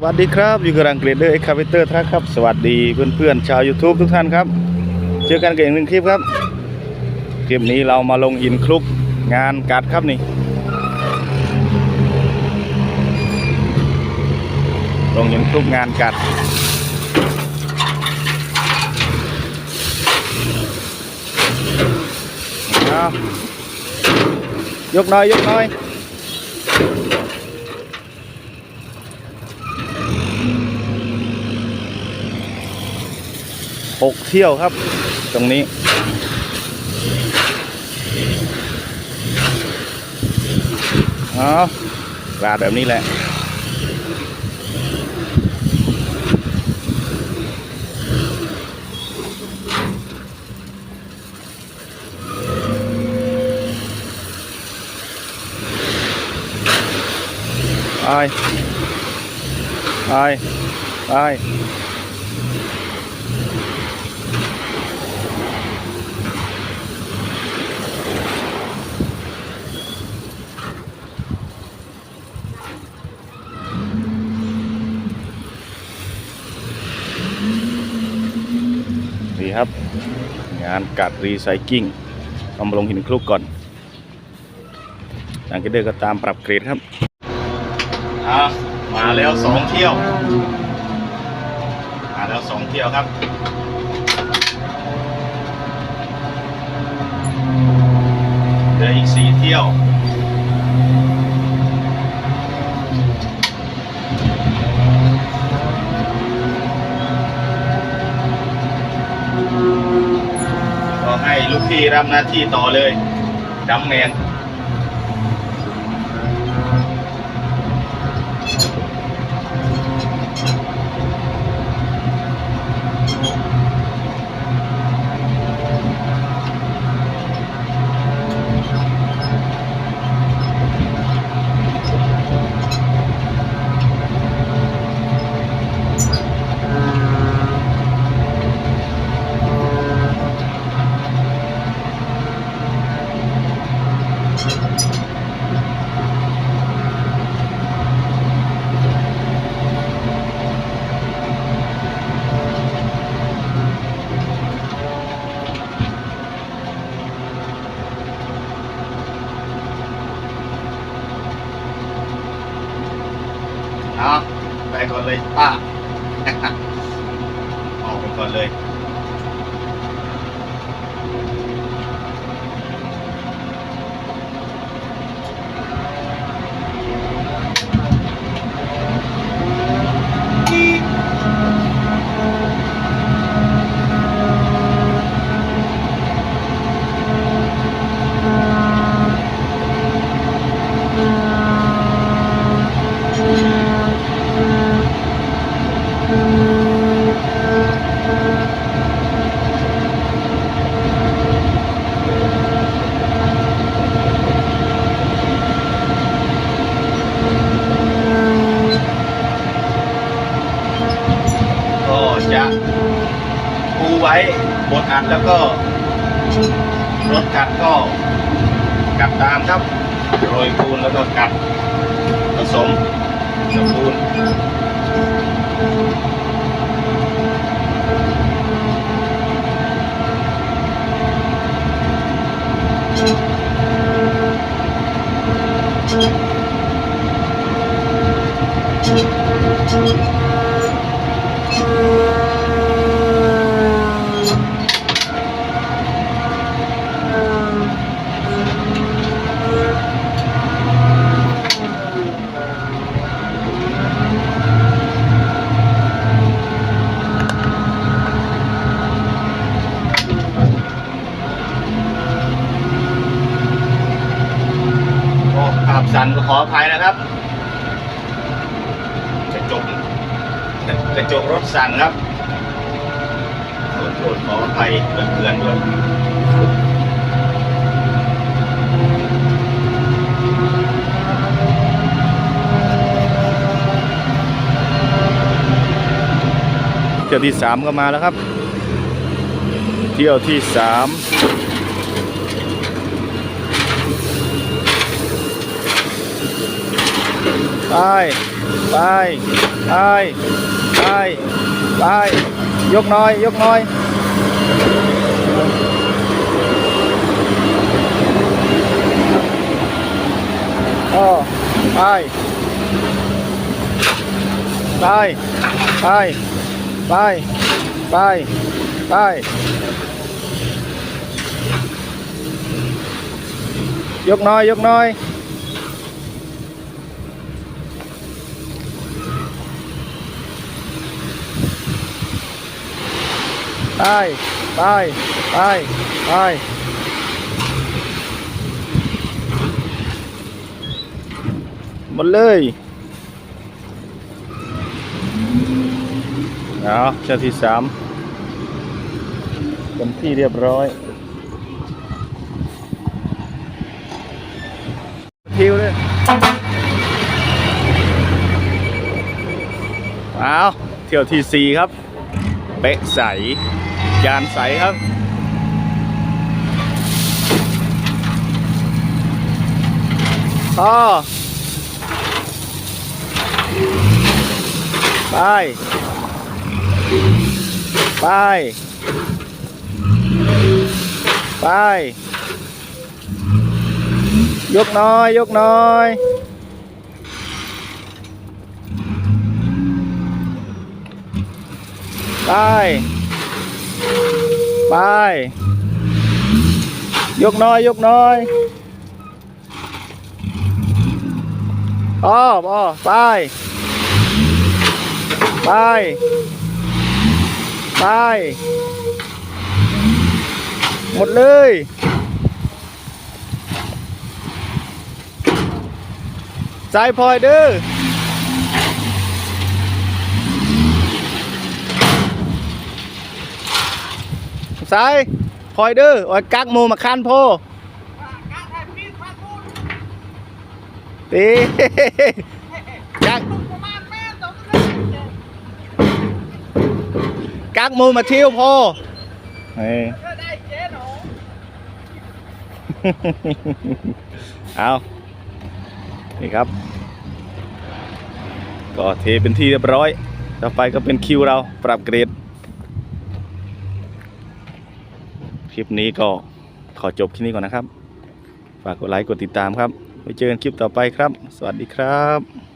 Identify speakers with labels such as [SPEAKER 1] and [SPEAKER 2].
[SPEAKER 1] สวัสดีครับอยู่กับรังเกรดเดอร์เอ็กคาเวเตอร์ครับ สวัสดีเพื่อนๆชาว YouTube ทุกท่านครับ เจอกันกับอีกหนึ่งคลิปครับ คลิปนี้เรามาลงหินคลุกงานกัดครับนี่ ลงหินคลุกงานกัด ยกหน่อย ยกหน่อย หกเที่ยวครับ ตรงนี้ เอาลาดแบบนี้แหละไปไครับ งานกัดรีไซเคิลเอามาลงหินคลุกก่อนหลังจากเดินก็ตามปรับเกรดครับมาแล้วสองเที่ยว มาแล้วสองเที่ยวครับเหลืออีกสี่เที่ยว ก็ ที่รับหน้าที่ต่อเลยดัมแมน เอาไปก่อนเลยป้า ออกไปก่อนเลย ก็จะปูไว้ บนอัดแล้วก็รถกัดก็กัดตามครับโรยปูนแล้วก็กัดผสมกับปูนโอ้ภาพ สั่นก็ขออภัยนะครับกระจกกระจกรถสั่นครับขอโทษขออภัยเพื่อนๆด้วยเที่ยวที่สามก็มาแล้วครับ เที่ยวที่สาม ไปไป
[SPEAKER 2] ไปไปไปยกหน้อย ยกหน้อยอ๋อไปไปไปไปไปไปยกหน้อย ยกหน้อย ไปไปไปไปหมดเลยเอาเจ้าที่สามเป็นที่เรียบร้อย ทิวเลยเอาเที่ยวที่สี่ครับ เป๊ะใส ยานใสครับพ่อไป ไปยกน้อยยกน้อยยกน้อย ยกน้อยอ้ออ้อไป ไป ไป หมดเลยสายพลอยเด้อ สายพอยเด้อโอ้ยกักหมูมาคันโพตีกักกักหมูมาเที่ยวโพเฮ้เอานี่ครับ ก็เทเป็นที่เรียบร้อย ต่อไปก็เป็นคิวเราปรับเกรด คลิปนี้ก็ขอจบที่นี้ก่อนนะครับ ฝากกดไลค์กดติดตามครับไว้เจอกันคลิปต่อไปครับ สวัสดีครับ